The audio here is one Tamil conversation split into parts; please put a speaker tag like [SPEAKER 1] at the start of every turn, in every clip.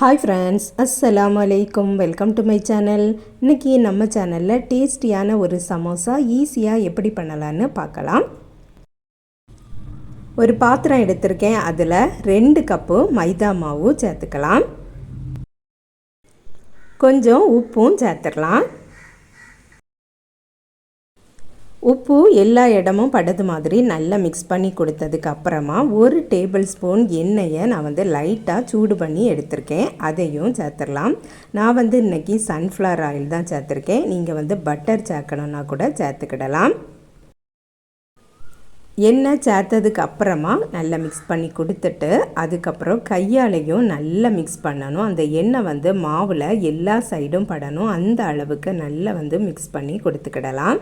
[SPEAKER 1] ஹாய் ஃப்ரெண்ட்ஸ் அஸ்ஸலாம் அலைக்கும் வெல்கம் டு மை சேனல் இன்றைக்கி நம்ம சேனலில் டேஸ்டியான ஒரு சமோசா ஈஸியாக எப்படி பண்ணலான்னு பார்க்கலாம். ஒரு பாத்திரம் எடுத்திருக்கேன். அதில் ரெண்டு கப்பு மைதா மாவு சேர்த்துக்கலாம். கொஞ்சம் உப்பும் சேர்த்துடலாம். உப்பு எல்லா இடமும் படுது மாதிரி நல்லா மிக்ஸ் பண்ணி கொடுத்ததுக்கு அப்புறமா ஒரு டேபிள் ஸ்பூன் எண்ணெயை நான் வந்து லைட்டாக சூடு பண்ணி எடுத்திருக்கேன். அதையும் சேர்த்துடலாம். நான் வந்து இன்றைக்கி சன்ஃப்ளவர் ஆயில் தான் சேர்த்துருக்கேன். நீங்கள் வந்து பட்டர் சேர்க்கணுன்னா கூட சேர்த்துக்கிடலாம். எண்ணெய் சேர்த்ததுக்கு அப்புறமா நல்லா மிக்ஸ் பண்ணி கொடுத்துட்டு அதுக்கப்புறம் கையாலையும் நல்லா மிக்ஸ் பண்ணணும். அந்த எண்ணெய் வந்து மாவில் எல்லா சைடும் படணும். அந்த அளவுக்கு நல்லா வந்து மிக்ஸ் பண்ணி கொடுத்துக்கிடலாம்.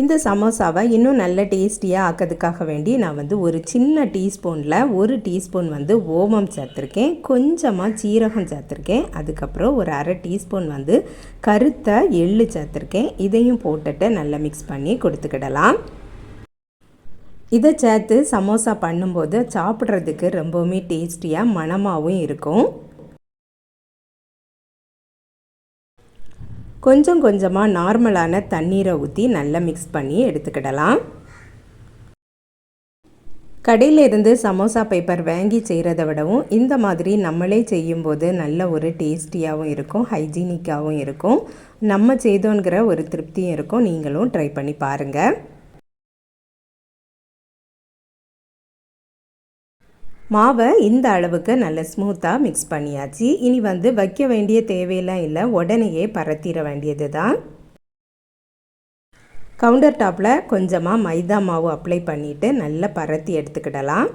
[SPEAKER 1] இந்த சமோசாவை இன்னும் நல்ல டேஸ்டியாக ஆக்கிறதுக்காக வேண்டி நான் வந்து ஒரு சின்ன டீஸ்பூனில் ஒரு டீஸ்பூன் வந்து ஓமம் சேர்த்துருக்கேன். கொஞ்சமாக சீரகம் சேர்த்துருக்கேன். அதுக்கப்புறம் ஒரு அரை டீஸ்பூன் வந்து கருத்த எள்ளு சேர்த்துருக்கேன். இதையும் போட்டுட்டு நல்லா மிக்ஸ் பண்ணி கொடுத்துக்கிடலாம். இதை சேர்த்து சமோசா பண்ணும்போது சாப்பிட்றதுக்கு ரொம்பவுமே டேஸ்டியாக மணமாகவும் இருக்கும். கொஞ்சம் கொஞ்சமாக நார்மலான தண்ணீரை ஊற்றி நல்லா மிக்ஸ் பண்ணி எடுத்துக்கிடலாம். கடையிலேருந்து சமோசா பேப்பர் வாங்கி செய்கிறத விடவும் இந்த மாதிரி நம்மளே செய்யும்போது நல்ல ஒரு டேஸ்டியாகவும் இருக்கும் ஹைஜீனிக்காகவும் இருக்கும். நம்ம செய்தோங்கிற ஒரு திருப்தியும் இருக்கும். நீங்களும் ட்ரை பண்ணி பாருங்கள் மாவை இந்த அளவுக்கு நல்ல ஸ்மூத்தாக மிக்ஸ் பண்ணியாச்சு. இனி வந்து வைக்க வேண்டிய தேவையெல்லாம் இல்லை. உடனேயே பரத்திட வேண்டியது தான் கவுண்டர் டாப்பில் கொஞ்சமாக மைதா மாவு அப்ளை பண்ணிவிட்டு நல்லா பரத்தி எடுத்துக்கிடலாம்.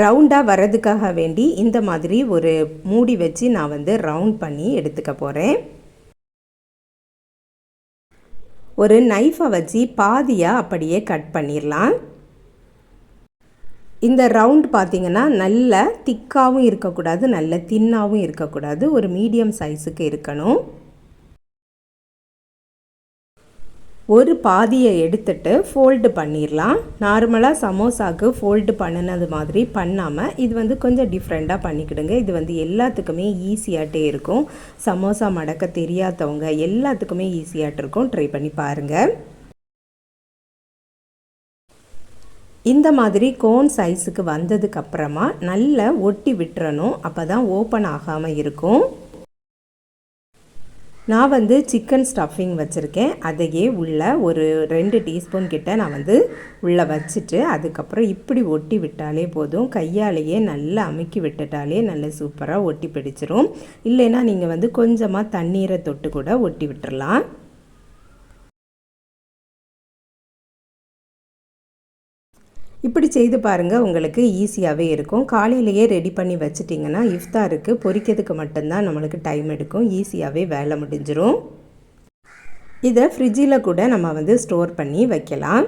[SPEAKER 1] ரவுண்டாக வரதுக்காக வேண்டி இந்த மாதிரி ஒரு மூடி வச்சு நான் வந்து ரவுண்ட் பண்ணி எடுத்துக்க போகிறேன் ஒரு நைஃபை வச்சு பாதியாக அப்படியே கட் பண்ணிடலாம். இந்த ரவுண்ட் பார்த்திங்கன்னா நல்ல திக்காகவும் இருக்கக்கூடாது நல்ல தின்னாகவும் இருக்கக்கூடாது. ஒரு மீடியம் சைஸுக்கு இருக்கணும். ஒரு பாதியை எடுத்துட்டு ஃபோல்டு பண்ணிடலாம் நார்மலாக சமோசாவுக்கு ஃபோல்டு பண்ணினது மாதிரி பண்ணாமல் இது வந்து கொஞ்சம் டிஃப்ரெண்ட்டாக பண்ணிக்கிடுங்க. இது வந்து எல்லாத்துக்குமே ஈஸியாகிட்டே இருக்கும். சமோசா மடக்க தெரியாதவங்க எல்லாத்துக்குமே ஈஸியாகிட்டு இருக்கும். ட்ரை பண்ணி பாருங்கள் இந்த மாதிரி கோன் சைஸுக்கு வந்ததுக்கப்புறமா நல்லா ஒட்டி விட்டுறணும். அப்போ தான் ஓப்பன் ஆகாமல் இருக்கும். நான் வந்து சிக்கன் ஸ்டஃபிங் வச்சுருக்கேன். அதையே உள்ள ஒரு ரெண்டு டீஸ்பூன் கிட்ட நான் வந்து உள்ளே வச்சுட்டு அதுக்கப்புறம் இப்படி ஒட்டி விட்டாலே போதும். கையாலேயே நல்லா அமுக்கி விட்டுட்டாலே நல்ல சூப்பராக ஒட்டி பிடிச்சிரும். இல்லைன்னா நீங்கள் வந்து கொஞ்சமாக தண்ணீரை தொட்டு கூட ஒட்டி விட்டுடலாம் இப்படி செய்து பாருங்கள் உங்களுக்கு ஈஸியாகவே இருக்கும். காலையிலேயே ரெடி பண்ணி வச்சிட்டிங்கன்னா இஃப்தாருக்கு பொரிக்கிறதுக்கு மட்டும்தான் நம்மளுக்கு டைம் எடுக்கும். ஈஸியாகவே வேலை முடிஞ்சிடும் இதை ஃப்ரிட்ஜில் கூட நம்ம வந்து ஸ்டோர் பண்ணி வைக்கலாம்.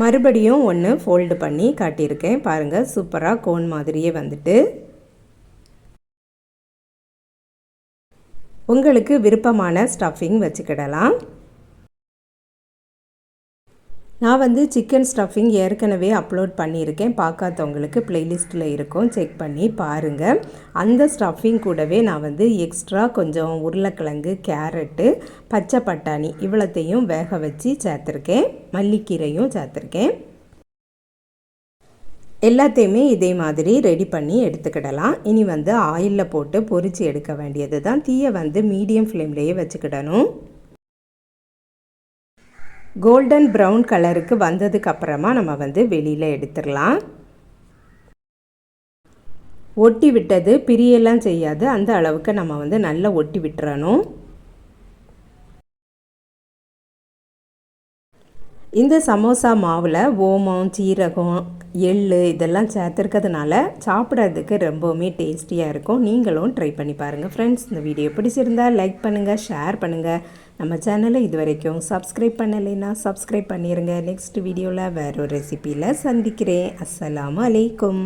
[SPEAKER 1] மறுபடியும் ஒன்று ஃபோல்டு பண்ணி காட்டியிருக்கேன். பாருங்கள் சூப்பராக கோன் மாதிரியே வந்துட்டு. உங்களுக்கு விருப்பமான ஸ்டஃபிங் வச்சுக்கிடலாம். நான் வந்து சிக்கன் ஸ்டஃபிங் ஏற்கனவே அப்லோட் பண்ணியிருக்கேன். பார்க்காதவங்களுக்கு ப்ளேலிஸ்ட்டில் இருக்கும். செக் பண்ணி பாருங்கள் அந்த ஸ்டஃபிங் கூடவே நான் வந்து எக்ஸ்ட்ரா கொஞ்சம் உருளைக்கிழங்கு கேரட்டு பச்சை பட்டாணி இவ்வளோத்தையும் வேக வச்சு சேர்த்துருக்கேன். மல்லிக்கீரையும் சேர்த்துருக்கேன். எல்லாத்தையுமே இதே மாதிரி ரெடி பண்ணி எடுத்துக்கிடலாம். இனி வந்து ஆயிலில் போட்டு பொறிச்சு எடுக்க வேண்டியது தான் தீயை வந்து மீடியம் ஃப்ளேம்லேயே வச்சுக்கிடணும். கோல்டன் ப்ரௌன் கலருக்கு வந்ததுக்கு அப்புறமா நம்ம வந்து வெளியில் எடுத்துடலாம். ஒட்டி விட்டது பிரியெல்லாம் செய்யாது. அந்த அளவுக்கு நம்ம வந்து நல்லா ஒட்டி விட்டுறணும். இந்த சமோசா மாவில் ஓமம் சீரகம் எள் இதெல்லாம் சேர்த்துருக்கிறதுனால சாப்பிட்றதுக்கு ரொம்பவுமே டேஸ்டியாக இருக்கும். நீங்களும் ட்ரை பண்ணி பாருங்கள் ஃப்ரெண்ட்ஸ் இந்த வீடியோ பிடிச்சிருந்தால் லைக் பண்ணுங்கள் ஷேர் பண்ணுங்கள் நம்ம சேனலை இது வரைக்கும் சப்ஸ்கிரைப் பண்ணலைன்னா சப்ஸ்கிரைப் பண்ணிடுங்க நெக்ஸ்ட் வீடியோவில் வேற ஒரு ரெசிப்பியில் சந்திக்கிறேன். அஸ்ஸலாமு அலைக்கும்.